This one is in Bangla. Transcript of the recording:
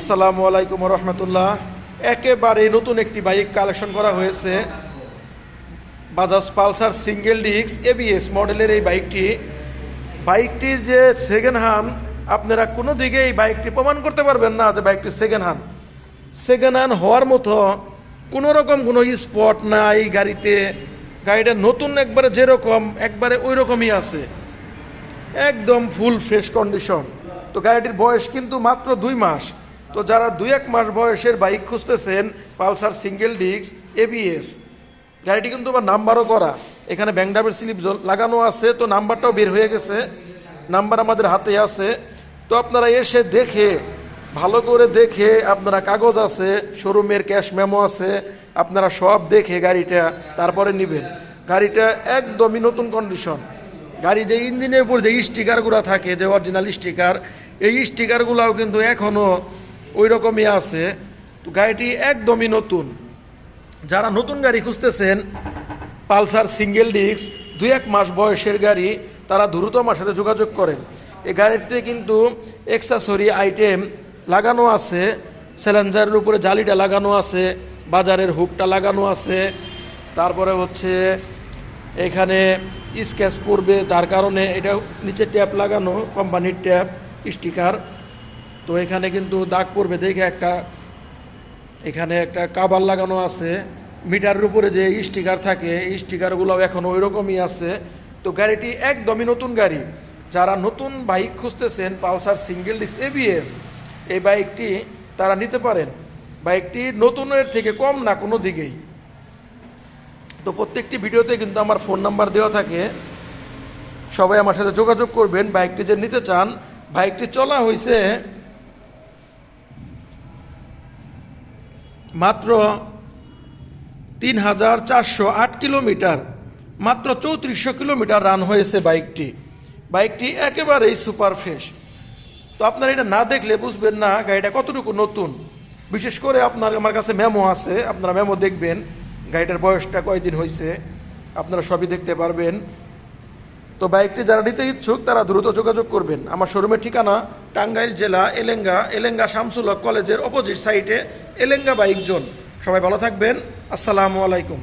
আসসালামু আলাইকুম রহমতুল্লাহ। একেবারে নতুন একটি বাইক কালেকশন করা হয়েছে। Bajaj Pulsar single disc ABS মডেলের এই বাইকটি। বাইকটি যে সেকেন্ড হ্যান্ড আপনারা কোনো দিকে এই বাইকটি প্রমাণ করতে পারবেন না যে বাইকটি সেকেন্ড হ্যান্ড সেকেন্ড হ্যান্ড হওয়ার মতো কোনো রকম কোনো স্পট নাই গাড়িতে। গাড়িটা নতুন একবারে যেরকম, একবারে ওই রকমই আছে। একদম ফুল ফ্রেশ কন্ডিশন তো গাড়িটির বয়স কিন্তু মাত্র দুই মাস। তো যারা দুই এক মাস বয়সের বাইক খুঁজতেছেন, পালসার সিঙ্গেল ডিস্ক এবিএস গাড়িটি কিন্তু আবার নাম্বারও করা। এখানে ব্যাংডাবের স্লিপ লাগানো আছে, তো নাম্বারটাও বের হয়ে গেছে। নাম্বার আমাদের হাতে আছে। তো আপনারা এসে দেখে, ভালো করে দেখে আপনারা কাগজ আছে, শোরুমের ক্যাশ মেমো আছে, আপনারা সব দেখে গাড়িটা তারপরে নেবেন। গাড়িটা একদমই নতুন কন্ডিশন। গাড়ি যে ইঞ্জিনের উপর যে স্টিকারগুলো থাকে, যে অরিজিনাল স্টিকার, এই স্টিকারগুলোও কিন্তু এখনও ওই রকমই আছে। তো গাড়িটি একদমই নতুন। যারা নতুন গাড়ি খুঁজতেছেন, পালসার সিঙ্গেল ডিস্ক, দুই এক মাস বয়সের গাড়ি, তারা দ্রুত আমার সাথে যোগাযোগ করেন। এই গাড়িটিতে কিন্তু এক্সেসরি আইটেম লাগানো আছে স্যালেঞ্জারের উপরে জালিটা লাগানো আছে, বাজারের হুকটা লাগানো আছে। তারপরে হচ্ছে এখানে স্ক্যাচ পড়বে, যার কারণে এটা নিচে ট্যাপ লাগানো কোম্পানির ট্যাপ স্টিকার তো এখানে কিন্তু দাগ পড়বে, দেখে একটা, এখানে একটা কাবার লাগানো আছে। মিটারের উপরে যে স্টিকার থাকে স্টিকারগুলো এখন ওই রকমই আছে। তো গাড়িটি একদমই নতুন গাড়ি। যারা নতুন বাইক খুঁজতেছেন, পালসার, সিঙ্গেল ডিস্ক এবিএস এই বাইকটি তারা নিতে পারেন। বাইকটি নতুনের থেকে কম না কোনো দিকেই। তো প্রত্যেকটি ভিডিওতে কিন্তু আমার ফোন নাম্বার দেওয়া থাকে। সবাই আমার সাথে যোগাযোগ করবেন। বাইকটি যে নিতে চান, বাইকটি চলা হয়েছে মাত্র তিন হাজার চারশো আট কিলোমিটার, মাত্র চৌত্রিশশো কিলোমিটার রান হয়েছে বাইকটি। বাইকটি একেবারেই সুপার ফ্রেশ। তো আপনারা এটা না দেখলে বুঝবেন না গাড়িটা কতটুকু নতুন। বিশেষ করে আপনার আমার কাছে মেমো আছে, আপনারা মেমো দেখবেন। গাড়িটার বয়সটা কয়দিন হয়েছে আপনারা সবই দেখতে পারবেন। তো বাইকটি যারা নিতে ইচ্ছুক, তারা দ্রুত যোগাযোগ করবেন। আমার শোরুমের ঠিকানা টাঙ্গাইল জেলা, এলেঙ্গা এলেঙ্গা শামসুল কলেজের অপোজিট সাইটে এলেঙ্গা বাইক জোন সবাই ভালো থাকবেন। আসসালামু আলাইকুম।